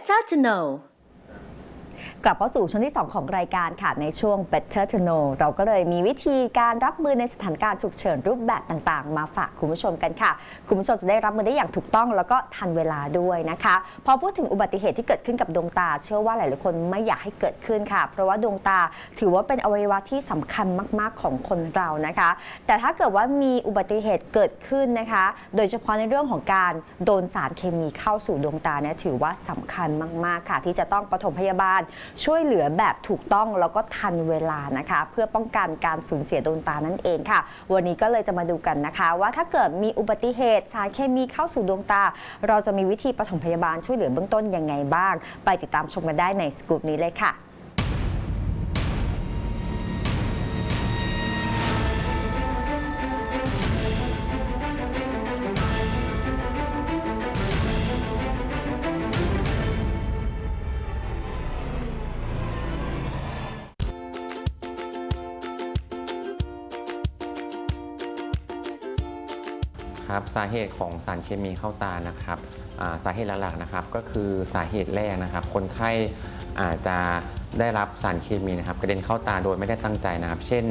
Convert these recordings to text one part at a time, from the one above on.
Better to know กลับเข้าสู่ช่วงที่ 2 ของรายการค่ะในช่วง Better to know เราก็เลยมีวิธีการรับมือในสถานการณ์ฉุกเฉินรูปแบบต่างๆ มาฝากคุณผู้ชมกันค่ะ คุณผู้ชมจะได้รับมือได้อย่างถูกต้องแล้วก็ทันเวลาด้วยนะคะ พอพูดถึงอุบัติเหตุที่เกิดขึ้นกับดวงตา เชื่อว่าหลายๆคนไม่อยากให้เกิดขึ้นค่ะ เพราะว่าดวงตาถือว่าเป็นอวัยวะที่สำคัญมากๆของคนเรานะคะ แต่ถ้าเกิดว่ามีอุบัติเหตุเกิดขึ้นนะคะ โดยเฉพาะในเรื่องของการโดนสารเคมีเข้าสู่ดวงตาเนี่ยถือว่าสำคัญมากๆค่ะ ที่จะต้องปฐมพยาบาลช่วยเหลือแบบถูกต้องแล้วก็ทันเวลานะคะ เพื่อป้องกันการสูญเสียดวงตานั่นเองค่ะ วันนี้ก็เลยจะมาดูกันนะคะ ว่าถ้าเกิดมีอุบัติเหตุสารเคมีเข้าสู่ดวงตา เราจะมีวิธีปฐมพยาบาลช่วยเหลือเบื้องต้นยังไงบ้าง ไปติดตามชมกันได้ในสกูปนี้เลยค่ะ ครับสาเหตุของสารเคมีเข้าตานะครับสาเหตุหลักๆนะครับก็คือสาเหตุแรกนะครับ คนไข้อาจจะได้รับสารเคมีนะครับกระเด็นเข้าตาโดยไม่ได้ตั้งใจนะครับ เช่น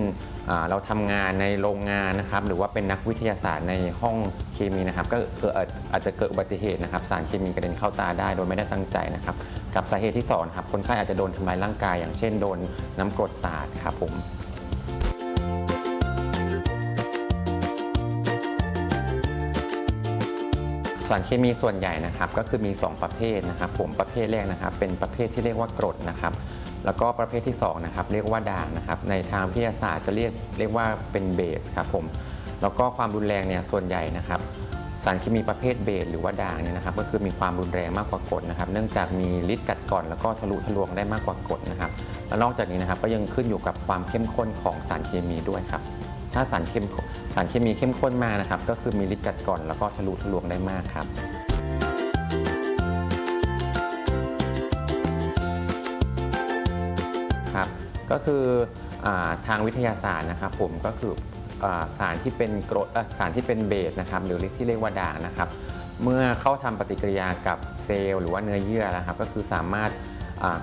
เราทำงานในโรงงานนะครับ หรือว่าเป็นนักวิทยาศาสตร์ในห้องเคมีนะครับ ก็เกิดอาจจะเกิดอุบัติเหตุนะครับ สารเคมีกระเด็นเข้าตาได้โดยไม่ได้ตั้งใจนะครับ กับสาเหตุที่สองครับคนไข้อาจจะโดนทำลายร่างกาย อย่างเช่นโดนน้ำกรดสาดครับผม สารเคมีส่วนใหญ่นะครับก็คือมี 2 ประเภทนะครับผมประเภทแรกนะครับ เป็นประเภทที่เรียกว่ากรดนะครับ แล้วก็ประเภทที่2นะครับเรียกว่าด่างนะครับ ในทางวิทยาศาสตร์จะเรียกเรียกว่าเป็นเบสครับผมแล้วก็ความรุนแรงเนี่ยส่วนใหญ่นะครับสารเคมีประเภทเบสหรือว่าด่างเนี่ยนะครับก็คือมีความรุนแรงมากกว่ากรดนะครับ เนื่องจากมีฤทธิ์กัดกร่อนแล้วก็ทะลุทะลวงได้มากกว่ากรดนะครับ และนอกจากนี้นะครับก็ยังขึ้นอยู่กับความเข้มข้นของสารเคมีด้วยครับ ถ้าสารเข้มข สารเคมีเข้มข้นมากนะครับ ก็คือมีฤทธิ์กัดกร่อนแล้วก็ทะลุทะลวงได้มากครับ ครับ ก็คืออทางวิทยาศาสตร์นะครับ ผมก็คืออสารที่เป็นกรดสารที่เป็นเบสนะครับ หรือที่เรียกว่าด่างนะครับ เมื่อเข้าทำปฏิกิริยากับเซลล์หรือว่าเนื้อเยื่อนะครับ ก็คือสามารถ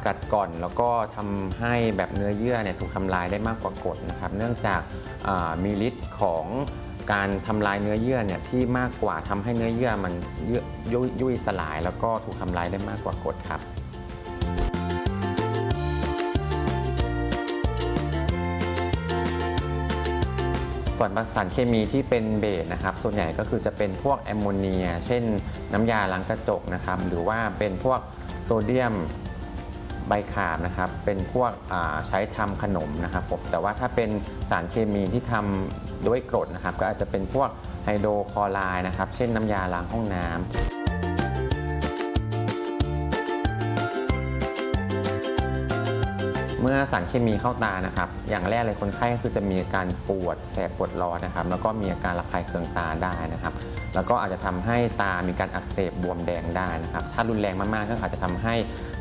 กัดก่อนแล้วก็ทำให้แบบเนื้อเยื่อเนี่ยถูกทำลายได้มากกว่ากดนะครับ เนื่องจากมีฤทธิ์ของการทำลายเนื้อเยื่อเนี่ยที่มากกว่าทำให้เนื้อเยื่อมันเยื่อยุ่ยยุ่ยสลาย แล้วก็ถูกทำลายได้มากกว่ากดครับส่วนสารเคมีที่เป็นเบสนะครับ ส่วนใหญ่ก็คือจะเป็นพวกแอมโมเนีย เช่นน้ำยาล้างกระจกนะครับ หรือว่าเป็นพวกโซเดียม ไบคาร์บนะครับเป็นพวกใช้ทำขนมนะครับผมแต่ว่าถ้าเป็นสารเคมีที่ทำด้วยกรดนะครับ ก็อาจจะเป็นพวกไฮโดรคลอไรด์นะครับ เช่นน้ำยาล้างห้องน้ำเมื่อสารเคมีเข้าตานะครับ อย่างแรกเลยคนไข้ก็คือจะมีอาการปวดแสบปวดร้อนนะครับ แล้วก็มีอาการระคายเคืองตาได้นะครับ แล้วก็อาจจะทำให้ตามีการอักเสบบวมแดงได้นะครับ ถ้ารุนแรงมากๆก็อาจจะทำให้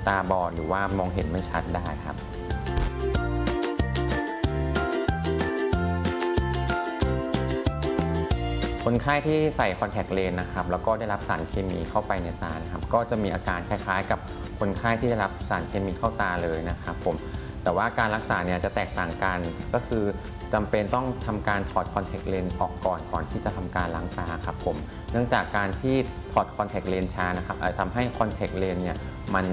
ตาบอดหรือว่ามองเห็นไม่ชัดได้ครับคนไข้ที่ใส่คอนแทคเลนส์นะครับแล้วก็ได้รับสารเคมีเข้าไปในตานะครับ ก็จะมีอาการคล้ายๆ กับคนไข้ที่ได้รับสารเคมีเข้าตาเลยนะครับผมแต่ว่าการรักษาเนี่ยจะแตกต่างกันก็คือจำเป็นต้องทำการถอดคอนแทคเลนส์ออกก่อนก่อนที่จะทำการล้างตาครับผมเนื่องจากการที่ถอดคอนแทคเลนส์ช้านะครับอาจจะทำให้คอนแทคเลนส์เนี่ยมัน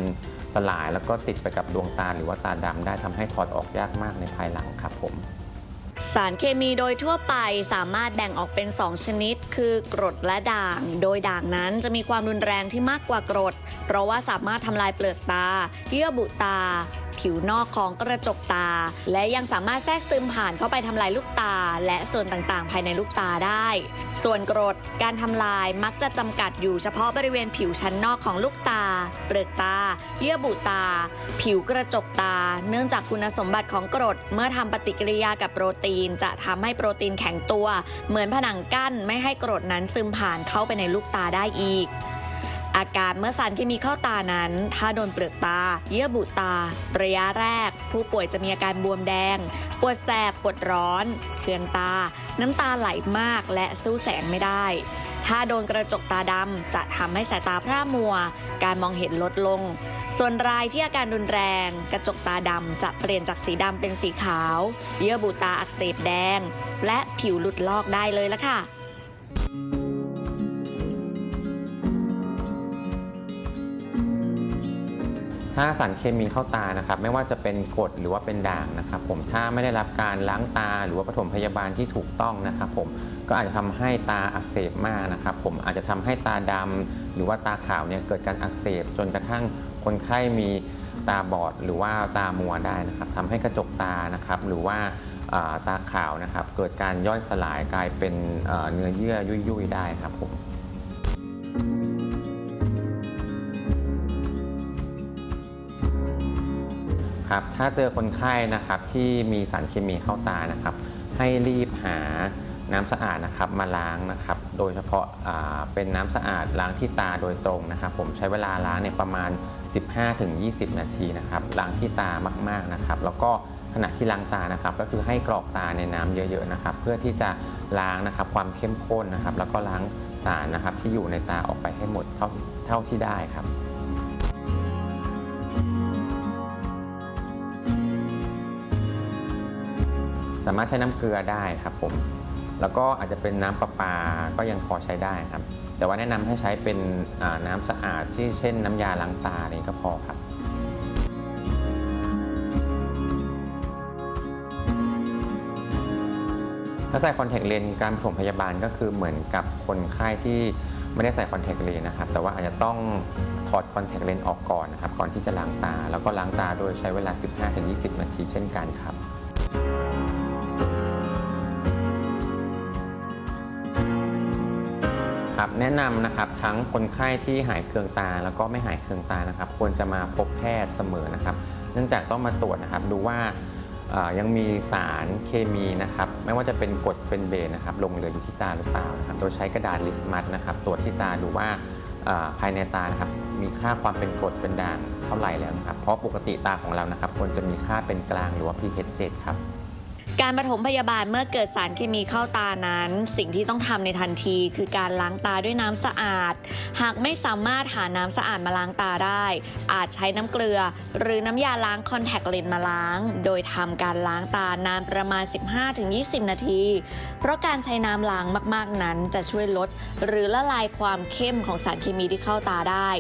สลายแล้วก็ติดไปกับดวงตาหรือว่าตาดำได้ทำให้ถอดออกยากมากในภายหลังครับผม สารเคมีโดยทั่วไปสามารถแบ่งออกเป็น 2 ชนิด คือกรดและด่าง โดยด่างนั้นจะมีความรุนแรงที่มากกว่ากรด เพราะว่าสามารถทำลายเปลือกตา เยื่อบุตา ผิวนอกของกระจกตา และยังสามารถแทรกซึมผ่านเข้าไปทำลายลูกตา และส่วนต่างๆ ภายในลูกตาได้ ส่วนกรดการทำลายมักจะจำกัดอยู่เฉพาะบริเวณผิวชั้นนอกของลูกตา เปลือกตา เยื่อบุตา ผิวกระจกตา เนื่องจากคุณสมบัติของกรดเมื่อทำปฏิกิริยากับโปรตีน จะทำให้โปรตีนแข็งตัว เหมือนผนังกั้นไม่ให้กรดนั้นซึมผ่านเข้าไปในลูกตาได้อีก อาการเมื่อสารเคมีเข้าตานั้น ถ้าโดนเปลือกตา เยื่อบุตา ระยะแรก ผู้ป่วยจะมีอาการบวมแดง ปวดแสบ ปวดร้อน เคืองตา น้ำตาไหลมากและสู้แสงไม่ได้ ถ้าโดนกระจกตาดำจะทำให้สายตาพร่ามัว การมองเห็นลดลง ส่วนรายที่อาการรุนแรง กระจกตาดำจะเปลี่ยนจากสีดำเป็นสีขาว เยื่อบุตาอักเสบแดง และผิวหลุดลอกได้เลยละค่ะ ถ้าสารเคมีเข้าตานะครับ ไม่ว่าจะเป็นกรดหรือว่าเป็นด่างนะครับ ผมถ้าไม่ได้รับการล้างตาหรือว่าปฐมพยาบาลที่ถูกต้องนะครับ ผมก็อาจจะทำให้ตาอักเสบมากนะครับ ผมอาจจะทำให้ตาดำหรือว่าตาขาวเนี่ยเกิดการอักเสบจนกระทั่งคนไข้มีตาบอดหรือว่าตามัวได้นะครับทำให้กระจกตานะครับ หรือว่าตาขาวนะครับ เกิดการย่อยสลายกลายเป็นเนื้อเยื่อยุ่ยๆได้ครับผม ครับ ถ้าเจอคนไข้นะครับที่มีสารเคมีเข้าตานะครับ ให้รีบหาน้ำสะอาดนะครับมาล้างนะครับ โดยเฉพาะเป็นน้ำสะอาดล้างที่ตาโดยตรงนะครับ ผมใช้เวลาล้างเนี่ยประมาณ 15-20 นาทีนะครับล้างที่ตามากๆนะครับ แล้วก็ขณะที่ล้างตานะครับ ก็คือให้กรอกตาในน้ำเยอะๆนะครับ เพื่อที่จะล้างนะครับความเข้มข้นนะครับ แล้วก็ล้างสารนะครับที่อยู่ในตาออกไปให้หมดเท่าเท่าที่ได้ครับ สามารถใช้น้ำเกลือได้ครับผม แล้วก็อาจจะเป็นน้ำประปาก็ยังพอใช้ได้ครับ แต่ว่าแนะนำให้ใช้เป็นน้ำสะอาดที่เช่น น้ำยาล้างตาอนี้ก็พอครับถ้าใส่คอนแทคเลนส์การปฐมพยาบาลก็คือเหมือนกับคนไข้ที่ไม่ได้ใส่คอนแทคเลนส์นะครับ แต่ว่าอาจจะต้องถอดคอนแทคเลนส์ออกก่อนนะครับ ก่อนที่จะล้างตา แล้วก็ล้างตาโดยใช้เวลา 15-20 นาทีเช่นกันครับ แนะนำนะครับทั้งคนไข้ที่หายเคืองตา แล้วก็ไม่หายเคืองตานะครับ ควรจะมาพบแพทย์เสมอนะครับ เนื่องจากต้องมาตรวจนะครับดูว่ายังมีสารเคมีนะครับ ไม่ว่าจะเป็นกรดเป็นเบสนะครับ ลงเหลืออยู่ที่ตาหรือเปล่านะครับ โดยใช้กระดาษลิสมัสนะครับ ตรวจที่ตาดูว่าภายในตานะครับ มีค่าความเป็นกรดเป็นด่างเท่าไหร่แล้วนะครับ เพราะปกติตาของเรานะครับควรจะมีค่าเป็นกลางหรือว่า pH 7ครับ การปฐมพยาบาลเมื่อเกิดสารเคมีเข้าตานั้น สิ่งที่ต้องทำในทันทีคือการล้างตาด้วยน้ำสะอาด หากไม่สามารถหาน้ำสะอาดมาล้างตาได้ อาจใช้น้ำเกลือ หรือน้ำยาล้างคอนแทคเลนส์มาล้าง โดยทำการล้างตานานประมาณ 15-20 นาที เพราะการใช้น้ำล้างมากๆนั้นจะช่วยลด หรือละลายความเข้มของสารเคมีที่เข้าตาได้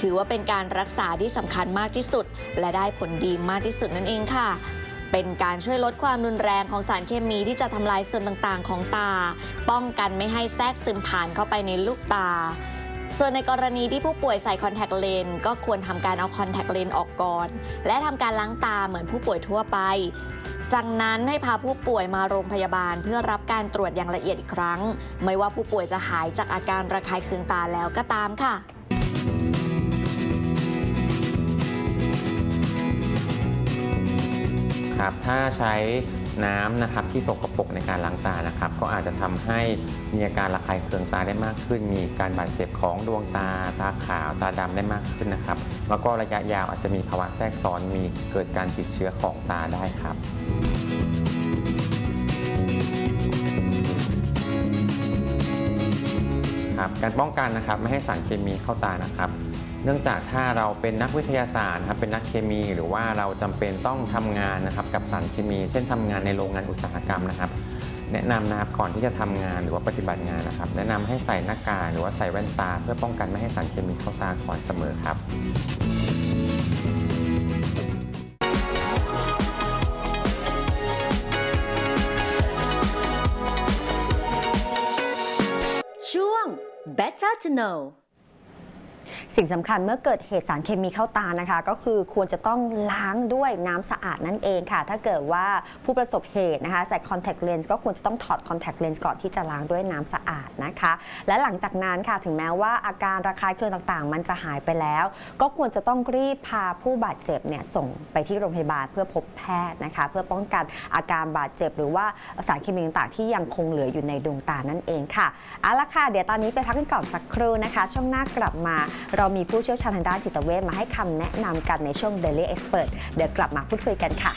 ถือว่าเป็นการรักษาที่สำคัญมากที่สุด และได้ผลดีมากที่สุดนั่นเองค่ะ เป็นการช่วยลดความรุนแรงของสารเคมีที่จะทำลายส่วนต่างๆ ของตา ป้องกันไม่ให้แทรกซึมผ่านเข้าไปในลูกตา ส่วนในกรณีที่ผู้ป่วยใส่คอนแทคเลนส์ก็ควรทำการเอาคอนแทคเลนส์ออกก่อน และทำการล้างตาเหมือนผู้ป่วยทั่วไป จากนั้นให้พาผู้ป่วยมาโรงพยาบาลเพื่อรับการตรวจอย่างละเอียดอีกครั้ง ไม่ว่าผู้ป่วยจะหายจากอาการระคายเคืองตาแล้วก็ตามค่ะ ครับ ถ้าใช้น้ำนะครับที่สกปรกในการล้างตานะครับ ก็อาจจะทำให้มีอาการระคายเคืองตาได้มากขึ้น มีการบาดเจ็บของดวงตา ตาขาว ตาดำได้มากขึ้นนะครับ แล้วก็ระยะยาวอาจจะมีภาวะแทรกซ้อน มีเกิดการติดเชื้อของตาได้ครับครับการป้องกันนะครับไม่ให้สารเคมีเข้าตานะครับ เนื่องจากถ้าเราเป็นนักวิทยาศาสตร์นะครับเป็นนักเคมี หรือว่าเราจำเป็นต้องทำงานนะครับกับสารเคมี เช่นทำงานในโรงงานอุตสาหกรรมนะครับ แนะนำนะครับก่อนที่จะทำงานหรือว่าปฏิบัติงานนะครับ แนะนำให้ใส่หน้ากากหรือว่าใส่แว่นตา เพื่อป้องกันไม่ให้สารเคมีเข้าตาก่อนเสมอครับช่วง Better to know สิ่งสำคัญเมื่อเกิดเหตุสารเคมีเข้าตานะคะ ก็คือควรจะต้องล้างด้วยน้ำสะอาดนั่นเองค่ะ ถ้าเกิดว่าผู้ประสบเหตุนะคะใส่คอนแทคเลนส์ก็ควรจะต้องถอดคอนแทคเลนส์ก่อนที่จะล้างด้วยน้ำสะอาดนะคะ และหลังจากนั้นค่ะถึงแม้ว่าอาการระคายเคืองต่างๆ มันจะหายไปแล้ว ก็ควรจะต้องรีบพาผู้บาดเจ็บเนี่ยส่งไปที่โรงพยาบาลเพื่อพบแพทย์นะคะ เพื่อป้องกันอาการบาดเจ็บ หรือว่าสารเคมีต่างๆ ที่ยังคงเหลืออยู่ในดวงตานั่นเองค่ะเอาละค่ะเดี๋ยวตอนนี้ไปพักกันก่อนสักครู่นะคะ ช่วงหน้ากลับมาเรามีผู้เชี่ยวชาญทางด้านจิตเวชมาให้คำแนะนำกันในช่วง Daily Expert เดี๋ยวกลับมาพูดคุยกันค่ะ